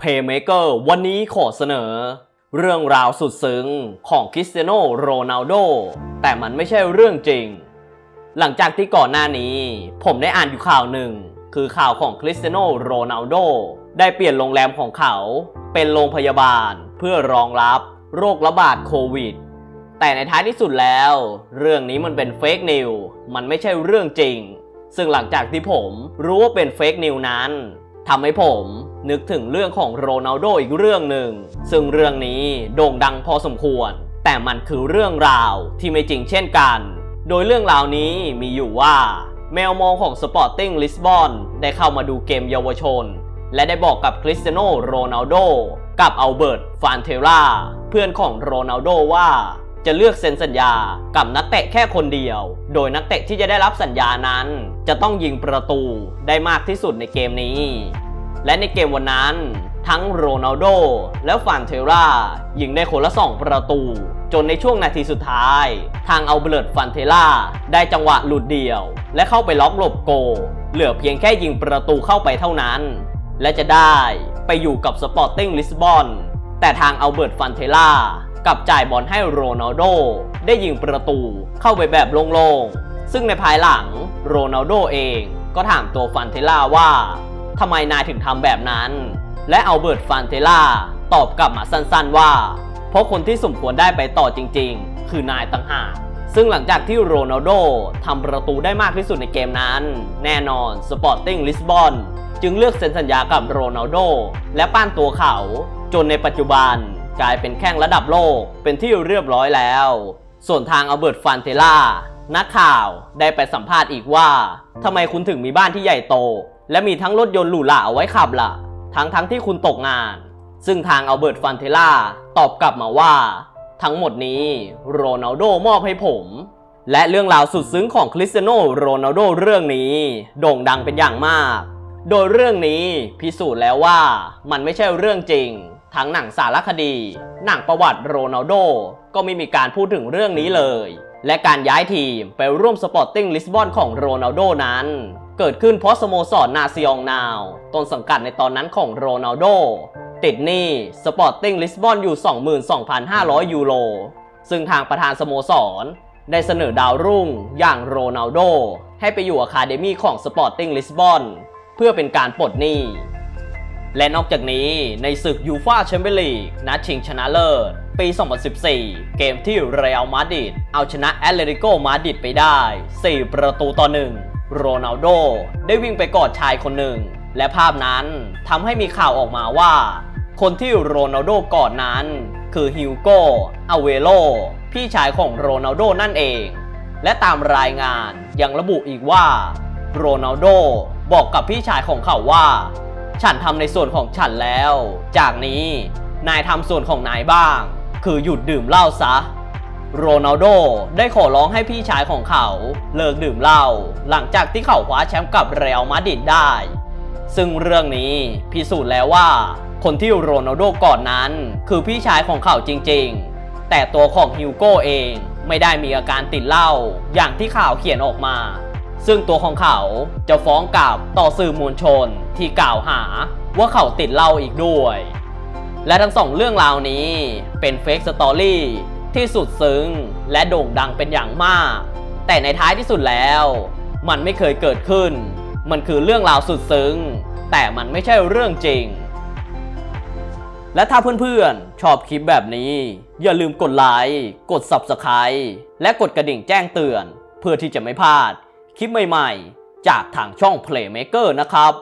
Playmaker วันนี้ขอเสนอ เรื่องราวสุดซึ้งของคริสเตียโนโรนัลโดแต่มันไม่ใช่เรื่องจริง หลังจากที่ก่อนหน้านี้ ผมได้อ่านอยู่ข่าวหนึ่ง คือข่าวของคริสเตียโนโรนัลโดได้เปลี่ยนโรงแรมของเขา เป็นโรงพยาบาลเพื่อรองรับโรคระบาดโควิด แต่ในท้ายที่สุดแล้ว เรื่องนี้มันเป็นเฟกนิวมันไม่ใช่เรื่องจริง ซึ่งหลังจากที่ผมรู้ว่าเป็นเฟกนิวนั้น ทำให้ผมนึกถึงเรื่องของโรนัลโดอีกเรื่องหนึ่ง ซึ่งเรื่องนี้โด่งดังพอสมควร แต่มันคือเรื่องราวที่ไม่จริงเช่นกัน โดยเรื่องราวนี้มีอยู่ว่า แมวมองของสปอร์ติ้งลิสบอนได้เข้ามาดูเกมเยาวชน และได้บอกกับคริสเตียโนโรนัลโดกับอัลเบิร์ตฟานเทราเพื่อนของโรนัลโดว่า จะเลือกเซ็นสัญญากับนักเตะแค่คนเดียว โดยนักเตะที่จะได้รับสัญญานั้น จะต้องยิงประตูได้มากที่สุดในเกมนี้ และในเกมวันนั้น ทั้งโรนัลโดและฟานเทรายิงได้คนละ2ประตู จนในช่วงนาทีสุดท้าย ทางเอัลเบิร์ตฟันเทล่าได้จังหวะหลุดเดี่ยว และเข้าไปล็อกหลบโก เหลือเพียงแค่ยิงประตูเข้าไปเท่านั้น และจะได้ไปอยู่กับสปอร์ติ้งลิสบอนแต่ทางเอัลเบิร์ตฟันเทล่า กับจ่ายบอลให้โรนัลโดได้ยิงประตูเข้าไปแบบโล่งๆ ซึ่งในภายหลังโรนัลโดเองก็ถามตัวฟันเทล่าว่าทำไมนายถึงทำแบบนั้น และเอัลเบิร์ตฟันเทล่าตอบกลับมาสั้นๆว่า เพราะคนที่สมควรได้ไปต่อจริงๆ คือนายต่างหากซึ่งหลังจากที่โรนัลโดทำประตูได้มากที่สุดในเกมนั้น แน่นอนสปอร์ติ้งลิสบอนจึงเลือกเซ็นสัญญากับโรนัลโดและป้านตัวเขา จนในปัจจุบัน กลายเป็นแข้งระดับโลกเป็นที่เรียบร้อยแล้ว ส่วนทางอัลเบิร์ตฟันเทล่านักข่าวได้ไปสัมภาษณ์อีกว่าทำไมคุณถึงมีบ้านที่ใหญ่โต และมีทั้งรถยนต์หรูหราเอาไว้ขับล่ะ ทั้งทั้งที่คุณตกงาน ซึ่งทางอัลเบิร์ตฟันเทล่าตอบกลับมาว่า ทั้งหมดนี้โรนัลโดมอบให้ผม และเรื่องราวสุดซึ้งของคริสเตียโนโรนัลโดเรื่องนี้ โด่งดังเป็นอย่างมาก โดยเรื่องนี้พิสูจน์แล้วว่ามันไม่ใช่เรื่องจริง ทั้งหนังสารคดี หนังประวัติโรนัลโด ก็ไม่มีการพูดถึงเรื่องนี้เลย และการย้ายทีมไปร่วมสปอร์ติ้งลิสบอนของโรนัลโดนั้น เกิดขึ้นเพราะสโมสรนาซิองนาวต้นสังกัดในตอนนั้นของโรนัลโด ติดหนี้สปอร์ติ้งลิสบอนอยู่ 22,500 ยูโร ซึ่งทางประธานสโมสรได้เสนอดาวรุ่งอย่างโรนัลโด ให้ไปอยู่อะคาเดมีของสปอร์ติ้งลิสบอนเพื่อเป็นการปลดหนี้ และนอกจากนี้ในศึกยูฟาแชมเปี้ยนลีกนัดชิงชนะเลิศ ปี 2014 เกมที่เรอัลมาดริดเอาชนะแอตเลติโกมาดริดไปได้ 4 ประตูต่อหนึ่งโรนัลโดได้วิ่งไปกอดชายคนหนึ่ง และภาพนั้นทำให้มีข่าวออกมาว่า คนที่โรนัลโดกอดนั้น คือฮิวโกอเวโลพี่ชายของโรนัลโดนั่นเอง และตามรายงานยังระบุอีกว่า โรนัลโดบอกกับพี่ชายของเขาว่า ฉันทำในส่วนของฉันแล้ว จากนี้นายทำส่วนของนายบ้าง คือหยุดดื่มเหล้าซะ โรนัลโดได้ขอร้องให้พี่ชายของเขา เลิกดื่มเหล้าหลังจากที่เขาคว้าแชมป์กับเรอัลมาดริดได้ ซึ่งเรื่องนี้พิสูจน์แล้วว่า คนที่โรนัลโดก่อนนั้น คือพี่ชายของเขาจริงๆ แต่ตัวของฮิวโก้เองไม่ได้มีอาการติดเหล้าอย่างที่ข่าวเขียนออกมา ซึ่งตัวของเขาจะฟ้องกลับต่อสื่อมวลชนที่กล่าวหาว่าเขาติดเหล้าอีกด้วย และทั้งสองเรื่องราวนี้เป็นเฟกสตอรี่ที่สุดซึ้งและโด่งดังเป็นอย่างมาก แต่ในท้ายที่สุดแล้ว มันไม่เคยเกิดขึ้น มันคือเรื่องราวสุดซึ้ง แต่มันไม่ใช่เรื่องจริง และถ้าเพื่อนๆ ชอบคลิปแบบนี้ อย่าลืมกดไลค์ กด Subscribe และกดกระดิ่งแจ้งเตือน เพื่อที่จะไม่พลาด คลิปใหม่ๆ จากทางช่อง Playmaker นะครับ